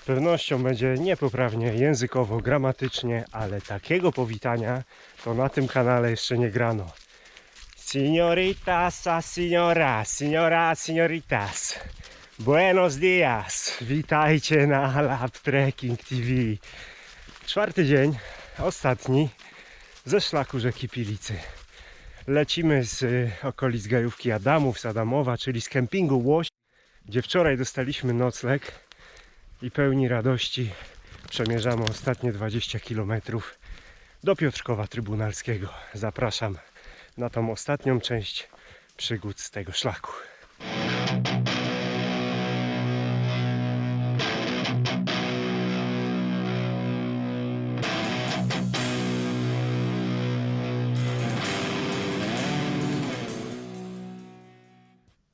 Z pewnością będzie niepoprawnie językowo, gramatycznie, ale takiego powitania to na tym kanale jeszcze nie grano. Signoritas, a signora, signora, signoritas. Buenos dias, witajcie na Lab Trekking TV. Czwarty dzień, ostatni, ze szlaku rzeki Pilicy. Lecimy z y, okolic Gajówki Adamów, z Adamowa, czyli z kempingu Łoś, gdzie wczoraj dostaliśmy nocleg i pełni radości przemierzamy ostatnie 20 km do Piotrkowa Trybunalskiego. Zapraszam na tą ostatnią część przygód z tego szlaku.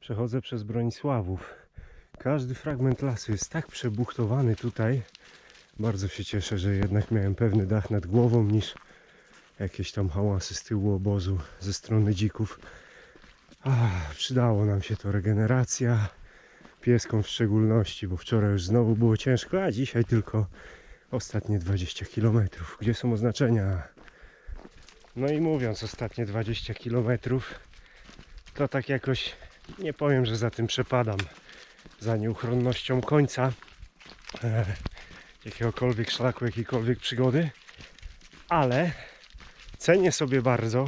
Przechodzę przez Bronisławów. Każdy fragment lasu jest tak przebuchtowany tutaj. Bardzo się cieszę, że jednak miałem pewny dach nad głową niż jakieś tam hałasy z tyłu obozu ze strony dzików. Ach, przydało nam się to regeneracja, pieskom w szczególności, bo wczoraj już znowu było ciężko, a dzisiaj tylko ostatnie 20 km. Gdzie są oznaczenia? No i mówiąc ostatnie 20 km, to tak jakoś nie powiem, że za tym przepadam, za nieuchronnością końca e, jakiegokolwiek szlaku, jakiejkolwiek przygody, ale cenię sobie bardzo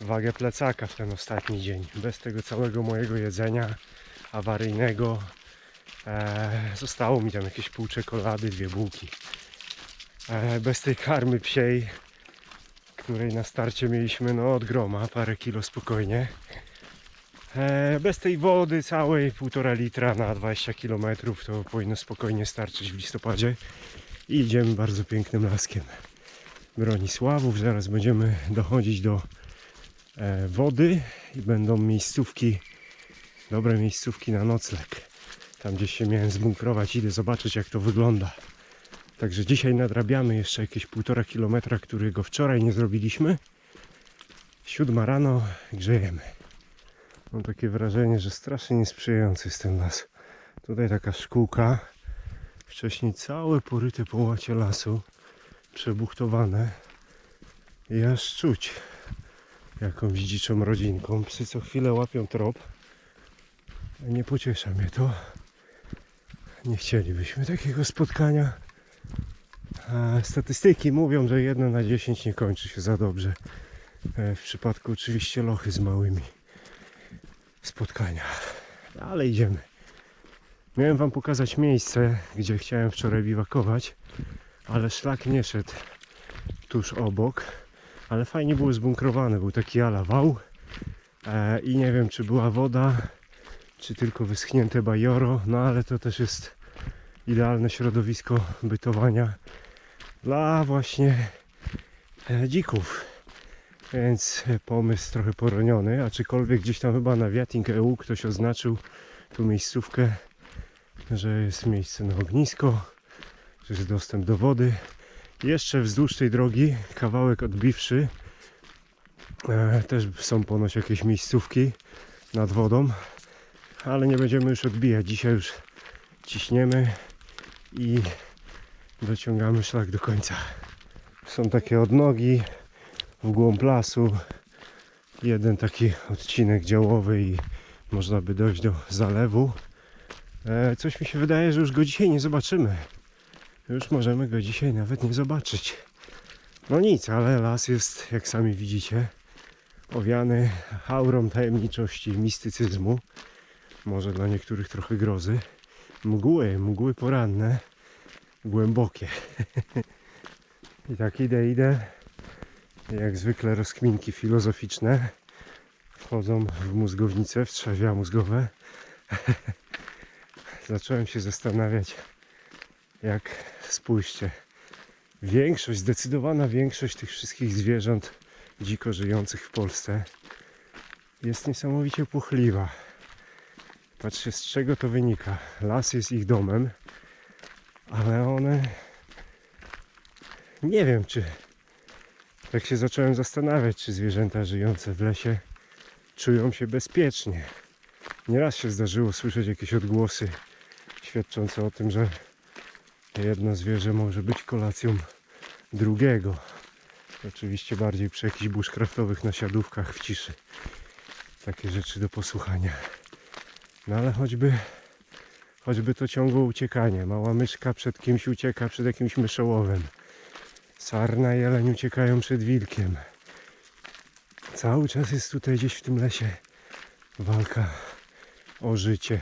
wagę plecaka w ten ostatni dzień. Bez tego całego mojego jedzenia awaryjnego e, zostało mi tam jakieś pół czekolady, dwie bułki. E, bez tej karmy psiej, której na starcie mieliśmy no od groma, parę kilo spokojnie. E, bez tej wody całej, półtora litra na 20 km to powinno spokojnie starczyć w listopadzie. I idziemy bardzo pięknym laskiem. Bronisławów, zaraz będziemy dochodzić do e, wody i będą miejscówki, dobre miejscówki na nocleg. Tam gdzieś się miałem zbunkrować, idę zobaczyć jak to wygląda. Także dzisiaj nadrabiamy jeszcze jakieś półtora kilometra, którego wczoraj nie zrobiliśmy. Siódma rano grzejemy. Mam takie wrażenie, że strasznie niesprzyjający jest ten las. Tutaj taka szkółka. Wcześniej całe poryte połacie lasu. Przebuchtowane. I aż czuć jakąś dziczą rodzinką. Psy co chwilę łapią trop. Nie pociesza mnie to. Nie chcielibyśmy takiego spotkania. A statystyki mówią, że 1 na 10 nie kończy się za dobrze. E, W przypadku oczywiście lochy z małymi spotkania. Ale idziemy. Miałem Wam pokazać miejsce, gdzie chciałem wczoraj biwakować, ale szlak nie szedł tuż obok. Ale fajnie było zbunkrowane, był taki ala wał. E, I nie wiem, czy była woda, czy tylko wyschnięte bajoro, no ale to też jest idealne środowisko bytowania dla właśnie e, dzików. Więc pomysł trochę poroniony, aczkolwiek gdzieś tam chyba na Wiating EU ktoś oznaczył tu miejscówkę, że jest miejsce na ognisko, że jest dostęp do wody. Jeszcze wzdłuż tej drogi, kawałek odbiwszy, e, też są ponoć jakieś miejscówki nad wodą, ale nie będziemy już odbijać. Dzisiaj już ciśniemy i dociągamy szlak do końca. Są takie odnogi, w głąb lasu. Jeden taki odcinek działowy i można by dojść do zalewu. E, coś mi się wydaje, że już go dzisiaj nie zobaczymy. Już możemy go dzisiaj nawet nie zobaczyć. No nic, ale las jest, jak sami widzicie, owiany aurą tajemniczości, mistycyzmu. Może dla niektórych trochę grozy. Mgły, mgły poranne, głębokie. I tak idę, idę. Jak zwykle rozkminki filozoficzne wchodzą w mózgownicę, w trzewia mózgowe. Zacząłem się zastanawiać, jak spójrzcie, większość, zdecydowana większość tych wszystkich zwierząt dziko żyjących w Polsce jest niesamowicie płochliwa. Patrzcie, z czego to wynika. Las jest ich domem, ale one nie wiem, czy tak się zacząłem zastanawiać, czy zwierzęta żyjące w lesie czują się bezpiecznie. Nieraz się zdarzyło słyszeć jakieś odgłosy świadczące o tym, że Jedno zwierzę może być kolacją drugiego. Oczywiście bardziej przy jakichś bushcraftowych nasiadówkach w ciszy. Takie rzeczy do posłuchania. No ale choćby, choćby to ciągłe uciekanie. Mała myszka przed kimś ucieka, przed jakimś myszołowem. Sarna i jeleń uciekają przed wilkiem. Cały czas jest tutaj gdzieś w tym lesie walka o życie.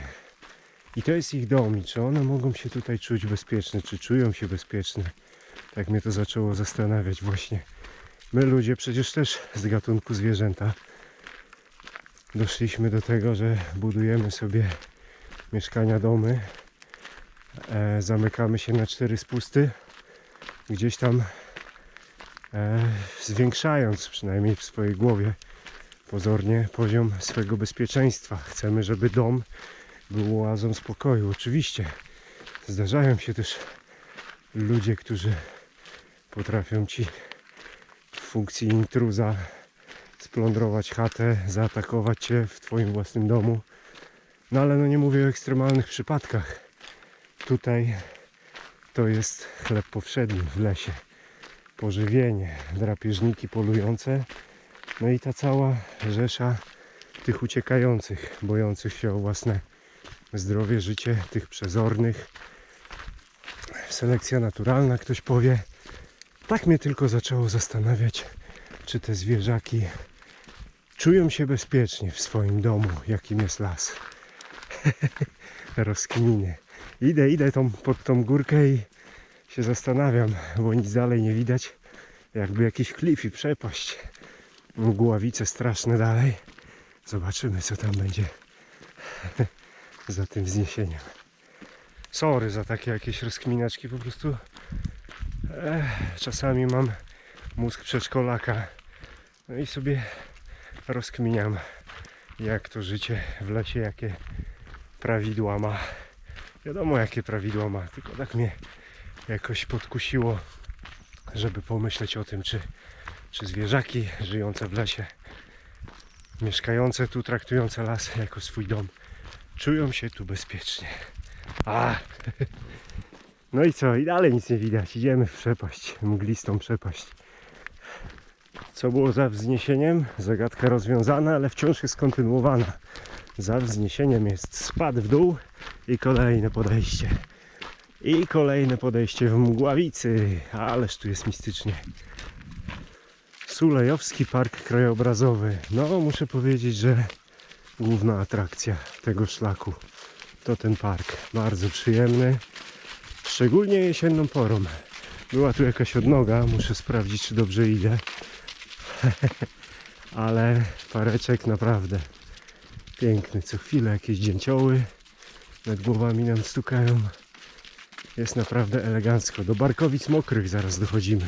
I to jest ich dom. I czy one mogą się tutaj czuć bezpieczne? Czy czują się bezpieczne? Tak mnie to zaczęło zastanawiać właśnie. My ludzie przecież też z gatunku zwierzęta doszliśmy do tego, że budujemy sobie mieszkania, domy, e, zamykamy się na cztery spusty, gdzieś tam zwiększając przynajmniej w swojej głowie pozornie poziom swojego bezpieczeństwa. Chcemy, żeby dom był oazą spokoju. Oczywiście zdarzają się też ludzie, którzy potrafią ci w funkcji intruza splądrować chatę, zaatakować cię w twoim własnym domu. No ale no nie mówię o ekstremalnych przypadkach. Tutaj to jest chleb powszedni w lesie. Pożywienie, drapieżniki polujące, no i ta cała rzesza tych uciekających, bojących się o własne zdrowie, życie, tych przezornych. Selekcja naturalna, ktoś powie. Tak mnie tylko zaczęło zastanawiać, czy te zwierzaki czują się bezpiecznie w swoim domu, jakim jest las. Rozkminy. Idę, idę tą, pod tą górkę i się zastanawiam, bo nic dalej nie widać. Jakby jakiś klif i przepaść. Mgławice straszne dalej. Zobaczymy, co tam będzie za tym wzniesieniem. Sorry za takie jakieś rozkminaczki, po prostu eh, czasami mam mózg przedszkolaka. No i sobie rozkminiam, jak to życie w lesie, jakie prawidła ma. Wiadomo, jakie prawidła ma, tylko tak mnie jakoś podkusiło, żeby pomyśleć o tym, czy, czy zwierzaki żyjące w lesie, mieszkające tu, traktujące las jako swój dom, czują się tu bezpiecznie. A! No i co? I dalej nic nie widać. Idziemy w przepaść, mglistą przepaść. Co było za wzniesieniem? Zagadka rozwiązana, ale wciąż jest kontynuowana. Za wzniesieniem jest spad w dół i kolejne podejście. I kolejne podejście w mgławicy. Ależ tu jest mistycznie. Sulejowski Park Krajobrazowy. No, muszę powiedzieć, że główna atrakcja tego szlaku to ten park. Bardzo przyjemny. Szczególnie jesienną porą. Była tu jakaś odnoga, muszę sprawdzić, czy dobrze idę. Ale pareczek naprawdę piękny. Co chwilę jakieś dzięcioły nad głowami nam stukają. Jest naprawdę elegancko. Do Barkowic Mokrych zaraz dochodzimy.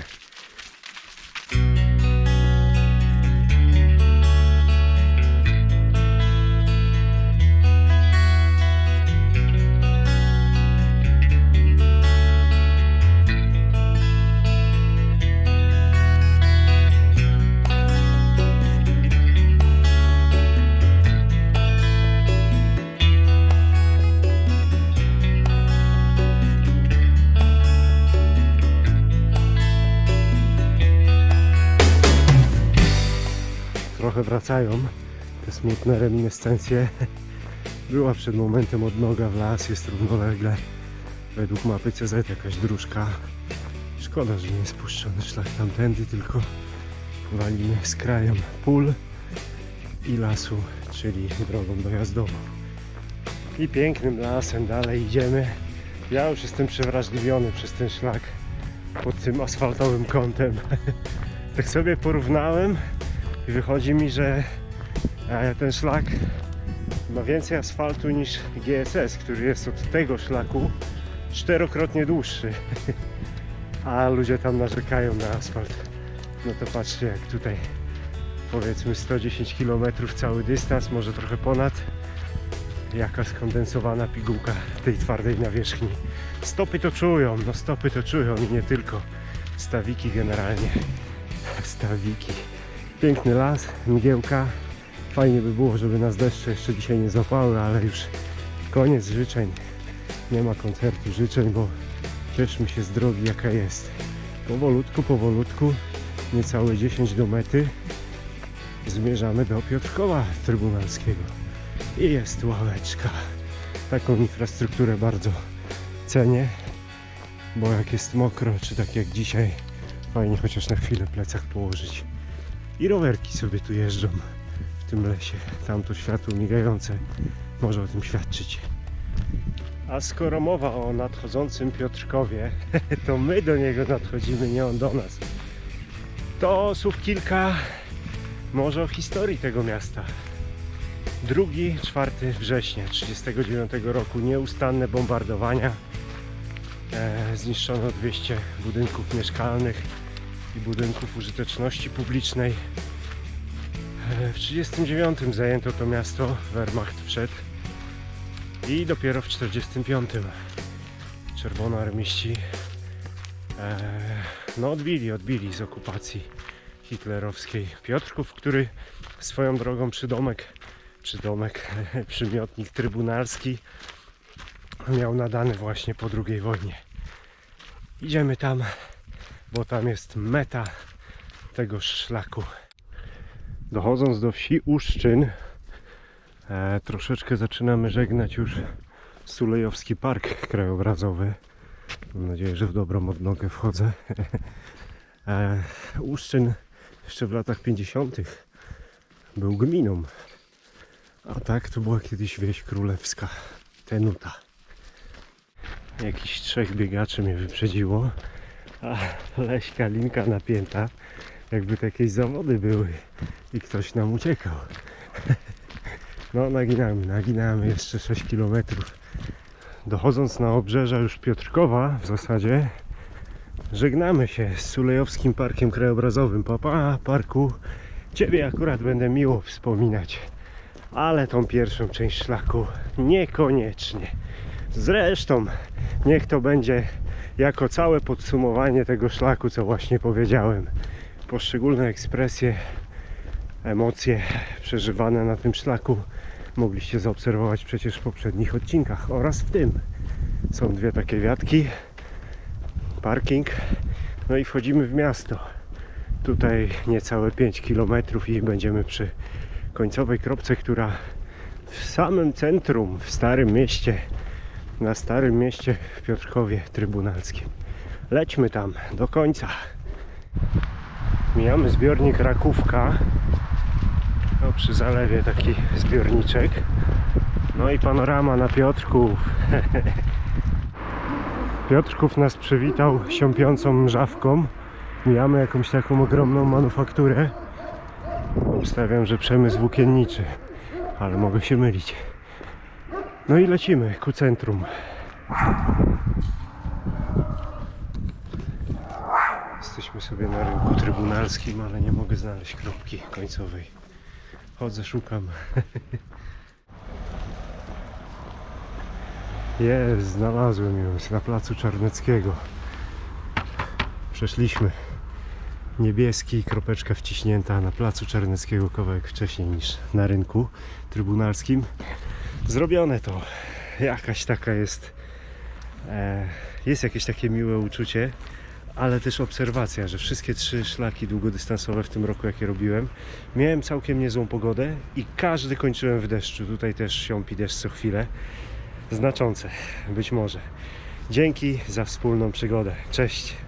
Trochę wracają te smutne reminiscencje. Była przed momentem odnoga w las, jest równolegle. Według mapy CZ jakaś dróżka. Szkoda, że nie jest puszczony szlak tamtędy, tylko walimy z krajem pól i lasu, czyli drogą dojazdową. I pięknym lasem dalej idziemy. Ja już jestem przewrażliwiony przez ten szlak pod tym asfaltowym kątem. tak sobie porównałem i wychodzi mi, że e, ten szlak ma więcej asfaltu niż GSS, który jest od tego szlaku czterokrotnie dłuższy. A ludzie tam narzekają na asfalt. No to patrzcie jak tutaj powiedzmy 110 km cały dystans, może trochę ponad. Jaka skondensowana pigułka tej twardej nawierzchni. Stopy to czują, no stopy to czują i nie tylko. Stawiki generalnie. Stawiki. Piękny las, mgiełka. Fajnie by było, żeby nas deszcze jeszcze dzisiaj nie złapały, ale już koniec życzeń. Nie ma koncertu życzeń, bo Cieszmy się z drogi jaka jest. Powolutku, powolutku, niecałe 10 do mety. Zmierzamy do Piotrkowa Trybunalskiego. I jest ławeczka. Taką infrastrukturę bardzo cenię, bo jak jest mokro, czy tak jak dzisiaj, fajnie chociaż na chwilę plecach położyć. I rowerki sobie tu jeżdżą w tym lesie. Tam to światło migające może o tym świadczyć. A skoro mowa o nadchodzącym Piotrkowie, to my do niego nadchodzimy, nie on do nas. To słów kilka może o historii tego miasta. 2-4 września 1939 roku nieustanne bombardowania. E, zniszczono 200 budynków mieszkalnych i budynków użyteczności publicznej. E, w 1939 zajęto to miasto, Wehrmacht wszedł i dopiero w 1945 czerwonoarmiści e, no odbili, odbili z okupacji hitlerowskiej Piotrków, który swoją drogą przydomek, przydomek, przymiotnik trybunalski miał nadany właśnie po II wojnie. Idziemy tam, bo tam jest meta tego szlaku. Dochodząc do wsi Uszczyn, e, troszeczkę zaczynamy żegnać już Sulejowski Park Krajobrazowy. Mam nadzieję, że w dobrą odnogę wchodzę. e, Uszczyn jeszcze w latach 50. był gminą. A tak to była kiedyś wieś królewska. Tenuta. Jakiś trzech biegaczy mnie wyprzedziło. A leśka linka napięta. Jakby to jakieś zawody były i ktoś nam uciekał. No naginamy, naginamy jeszcze 6 km. Dochodząc na obrzeża już Piotrkowa w zasadzie żegnamy się z Sulejowskim Parkiem Krajobrazowym. Papa, parku, Ciebie akurat będę miło wspominać. Ale tą pierwszą część szlaku niekoniecznie. Zresztą niech to będzie jako całe podsumowanie tego szlaku, co właśnie powiedziałem. Poszczególne ekspresje, emocje przeżywane na tym szlaku mogliście zaobserwować przecież w poprzednich odcinkach oraz w tym. Są dwie takie wiatki, parking, no i wchodzimy w miasto. Tutaj niecałe 5 km i będziemy przy końcowej kropce, która w samym centrum, w Starym Mieście, na Starym Mieście w Piotrkowie Trybunalskim. Lećmy tam do końca. Mijamy zbiornik Rakówka. O, przy zalewie taki zbiorniczek. No i panorama na Piotrków. Piotrków nas przywitał siąpiącą mrzawką. Mijamy jakąś taką ogromną manufakturę. Ustawiam, że przemysł włókienniczy, ale mogę się mylić. No i lecimy ku centrum. Jesteśmy sobie na rynku trybunalskim, ale nie mogę znaleźć kropki końcowej. Chodzę, szukam. Jest, znalazłem ją. Na placu Czarneckiego. Przeszliśmy. Niebieski, kropeczka wciśnięta na placu Czarneckiego kawałek wcześniej niż na rynku trybunalskim. Zrobione to. Jakaś taka jest. E, jest jakieś takie miłe uczucie, ale też obserwacja, że wszystkie trzy szlaki długodystansowe w tym roku, jakie robiłem, miałem całkiem niezłą pogodę i każdy kończyłem w deszczu. Tutaj też siąpi deszcz co chwilę. Znaczące, być może. Dzięki za wspólną przygodę. Cześć.